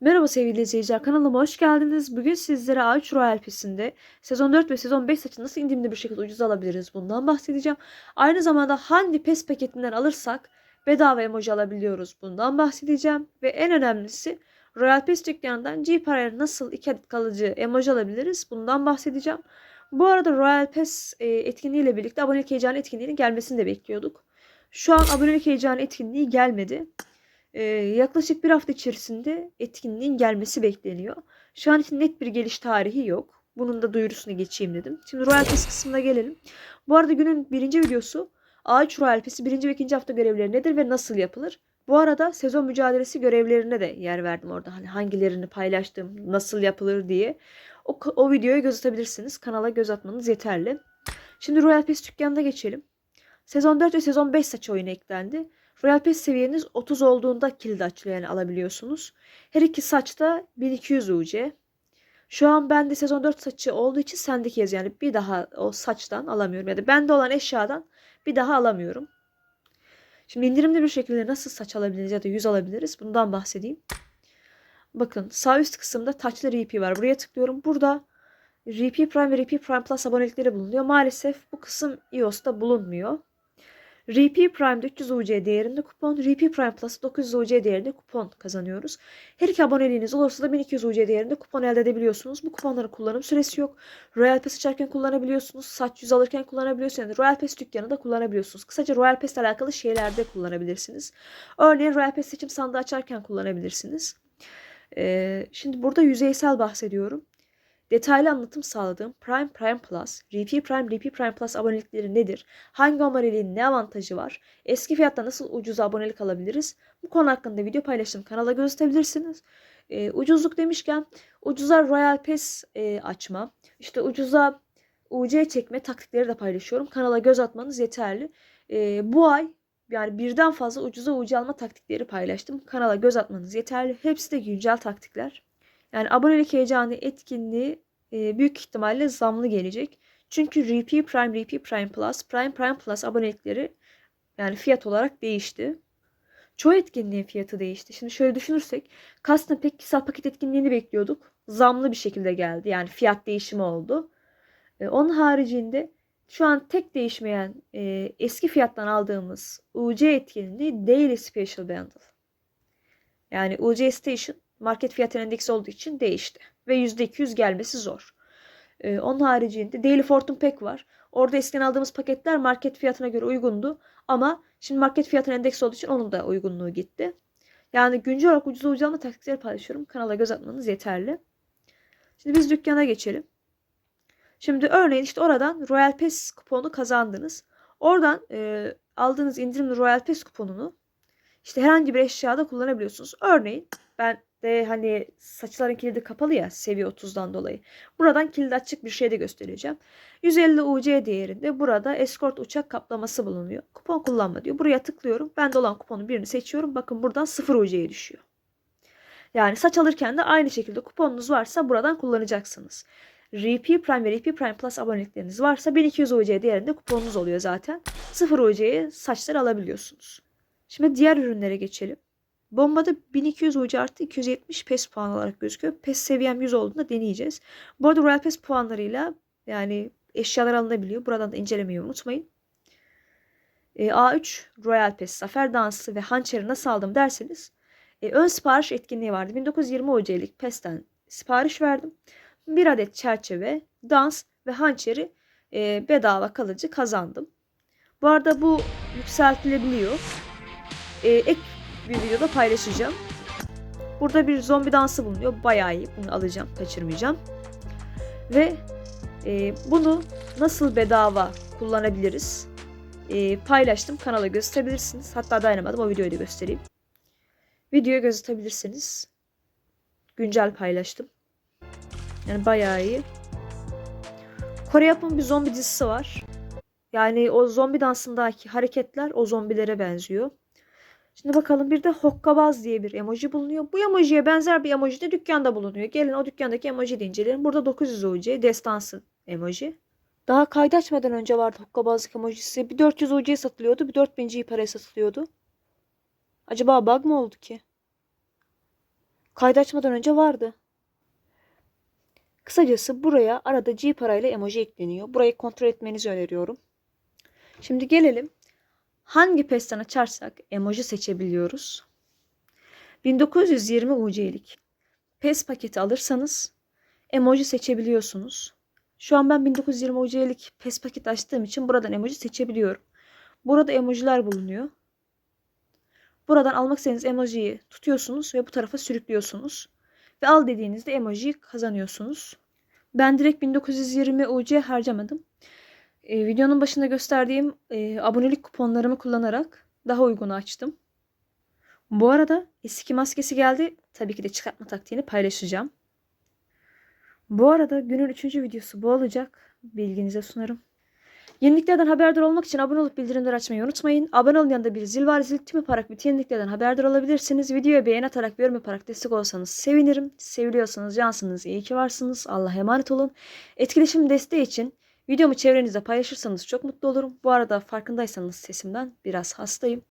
Merhaba sevgili izleyiciler kanalıma hoş geldiniz. Bugün sizlere A3 Royal Pass'inde sezon 4 ve sezon 5 saçı nasıl indirimli bir şekilde ucuz alabiliriz bundan bahsedeceğim. Aynı zamanda hangi PES paketinden alırsak bedava emoji alabiliyoruz bundan bahsedeceğim. Ve en önemlisi Royal Pass dükkanından G paraya nasıl 2 adet kalıcı emoji alabiliriz bundan bahsedeceğim. Bu arada Royal Pass e, etkinliğiyle birlikte abonelik heyecanı etkinliğinin gelmesini de bekliyorduk. Şu an abonelik heyecanı etkinliği gelmedi. Ee, yaklaşık bir hafta içerisinde etkinliğin gelmesi bekleniyor. Şu an için net bir geliş tarihi yok. Bunun da duyurusunu geçeyim dedim. Şimdi Royal Pass kısmına gelelim. Bu arada günün birinci videosu A3 Royal Pass'i birinci ve ikinci hafta görevleri nedir ve nasıl yapılır? Bu arada sezon mücadelesi görevlerine de yer verdim orada. Hani hangilerini paylaştım, nasıl yapılır diye. O, o videoya göz atabilirsiniz. Kanala göz atmanız yeterli. Şimdi Royal Pass dükkanına geçelim. Sezon 4 ve sezon 5 saç oyunu eklendi. Royal Pass seviyeniz 30 olduğunda kilidi açılıyor yani alabiliyorsunuz. Her iki saçta 1200 UC. Şu an bende sezon 4 saçı olduğu için sendeki yazıyor. Yani bir daha o saçtan alamıyorum. Ya da bende olan eşyadan bir daha alamıyorum. Şimdi indirimli bir şekilde nasıl saç alabiliriz ya da yüz alabiliriz bundan bahsedeyim. Bakın sağ üst kısımda taçlı RP var. Buraya tıklıyorum. Burada RP Prime ve RP Prime Plus abonelikleri bulunuyor. Maalesef bu kısım iOS'ta bulunmuyor. RP Prime'de 300 UC değerinde kupon, RP Prime Plus 900 UC değerinde kupon kazanıyoruz. Her iki aboneliğiniz olursa da 1200 UC değerinde kupon elde edebiliyorsunuz. Bu kuponların kullanım süresi yok. Royal Pass açarken kullanabiliyorsunuz. Saç yüz alırken kullanabiliyorsunuz. Yani Royal Pass dükkanında kullanabiliyorsunuz. Kısaca Royal Pass ile alakalı şeylerde kullanabilirsiniz. Örneğin Royal Pass seçim sandığı açarken kullanabilirsiniz. Ee, şimdi burada yüzeysel bahsediyorum. Detaylı anlatım sağladığım Prime Prime Plus, RP Prime RP Prime Plus abonelikleri nedir? Hangi aboneliğin ne avantajı var? Eski fiyatta nasıl ucuza abonelik alabiliriz? Bu konu hakkında video paylaştım. Kanala göz atabilirsiniz. Ee, ucuzluk demişken ucuza Royal Pass e, açma, işte ucuza UC çekme taktikleri de paylaşıyorum. Kanala göz atmanız yeterli. Ee, bu ay yani birden fazla ucuza UC alma taktikleri paylaştım. Kanala göz atmanız yeterli. Hepsi de güncel taktikler. Yani abonelik heyecanı etkinliği e, büyük ihtimalle zamlı gelecek. Çünkü RP Prime, RP Prime Plus, Prime Prime Plus abonelikleri yani fiyat olarak değişti. Çoğu etkinliğin fiyatı değişti. Şimdi şöyle düşünürsek Custom Pack kişisel paket etkinliğini bekliyorduk. Zamlı bir şekilde geldi. Yani fiyat değişimi oldu. E, onun haricinde şu an tek değişmeyen e, eski fiyattan aldığımız UC etkinliği Daily Special Bundle. Yani UC Station market fiyat endeksi olduğu için değişti. Ve %200 gelmesi zor. Ee, onun haricinde Daily Fortune Pack var. Orada eskiden aldığımız paketler market fiyatına göre uygundu. Ama şimdi market fiyatına endeksi olduğu için onun da uygunluğu gitti. Yani güncel olarak ucuz ucuzlama taktikleri paylaşıyorum. Kanala göz atmanız yeterli. Şimdi biz dükkana geçelim. Şimdi örneğin işte oradan Royal Pass kuponu kazandınız. Oradan e, aldığınız indirimli Royal Pass kuponunu işte herhangi bir eşyada kullanabiliyorsunuz. Örneğin ben de hani saçların kilidi kapalı ya seviye 30'dan dolayı. Buradan kilidi açık bir şey de göstereceğim. 150 UC değerinde burada escort uçak kaplaması bulunuyor. Kupon kullanma diyor. Buraya tıklıyorum. Ben de olan kuponun birini seçiyorum. Bakın buradan 0 UC'ye düşüyor. Yani saç alırken de aynı şekilde kuponunuz varsa buradan kullanacaksınız. RP Prime ve RP Prime Plus abonelikleriniz varsa 1200 UC değerinde kuponunuz oluyor zaten. 0 UC'ye saçlar alabiliyorsunuz. Şimdi diğer ürünlere geçelim. Bombada 1200 UC artı 270 PES puan olarak gözüküyor. PES seviyem 100 olduğunda deneyeceğiz. Bu arada Royal PES puanlarıyla yani eşyalar alınabiliyor. Buradan da incelemeyi unutmayın. E, A3 Royal PES Zafer Dansı ve Hançer'i nasıl aldım derseniz e, ön sipariş etkinliği vardı. 1920 UC'lik PES'ten sipariş verdim. Bir adet çerçeve, dans ve hançeri e, bedava kalıcı kazandım. Bu arada bu yükseltilebiliyor. E, ek bir videoda paylaşacağım. Burada bir zombi dansı bulunuyor. Bayağı iyi. Bunu alacağım. Kaçırmayacağım. Ve e, bunu nasıl bedava kullanabiliriz? E, paylaştım. Kanala gösterebilirsiniz. Hatta dayanamadım. O videoyu da göstereyim. Videoya göz atabilirsiniz. Güncel paylaştım. Yani bayağı iyi. Kore yapımı bir zombi dizisi var. Yani o zombi dansındaki hareketler o zombilere benziyor. Şimdi bakalım bir de hokkabaz diye bir emoji bulunuyor. Bu emojiye benzer bir emoji de dükkanda bulunuyor. Gelin o dükkandaki emoji de inceleyelim. Burada 900 UC destansı emoji. Daha kaydı açmadan önce vardı hokkabazlık emojisi. Bir 400 UC satılıyordu. Bir 4000 G paraya satılıyordu. Acaba bug mı oldu ki? Kaydı açmadan önce vardı. Kısacası buraya arada G parayla emoji ekleniyor. Burayı kontrol etmenizi öneriyorum. Şimdi gelelim. Hangi pesten açarsak emoji seçebiliyoruz. 1920 UC'lik PES paketi alırsanız emoji seçebiliyorsunuz. Şu an ben 1920 UC'lik PES paketi açtığım için buradan emoji seçebiliyorum. Burada emojiler bulunuyor. Buradan almak istediğiniz emojiyi tutuyorsunuz ve bu tarafa sürüklüyorsunuz. Ve al dediğinizde emojiyi kazanıyorsunuz. Ben direkt 1920 UC harcamadım. Ee, videonun başında gösterdiğim e, abonelik kuponlarımı kullanarak daha uygun açtım. Bu arada eski maskesi geldi. Tabii ki de çıkartma taktiğini paylaşacağım. Bu arada günün üçüncü videosu bu olacak. Bilginize sunarım. Yeniliklerden haberdar olmak için abone olup bildirimleri açmayı unutmayın. Abone olun yanında bir zil var. Zil tüm yaparak bütün yeniliklerden haberdar olabilirsiniz. Videoya beğen atarak, yorum yaparak destek olsanız sevinirim. Seviliyorsanız cansınız, iyi ki varsınız. Allah'a emanet olun. Etkileşim desteği için videomu çevrenizde paylaşırsanız çok mutlu olurum. Bu arada farkındaysanız sesimden biraz hastayım.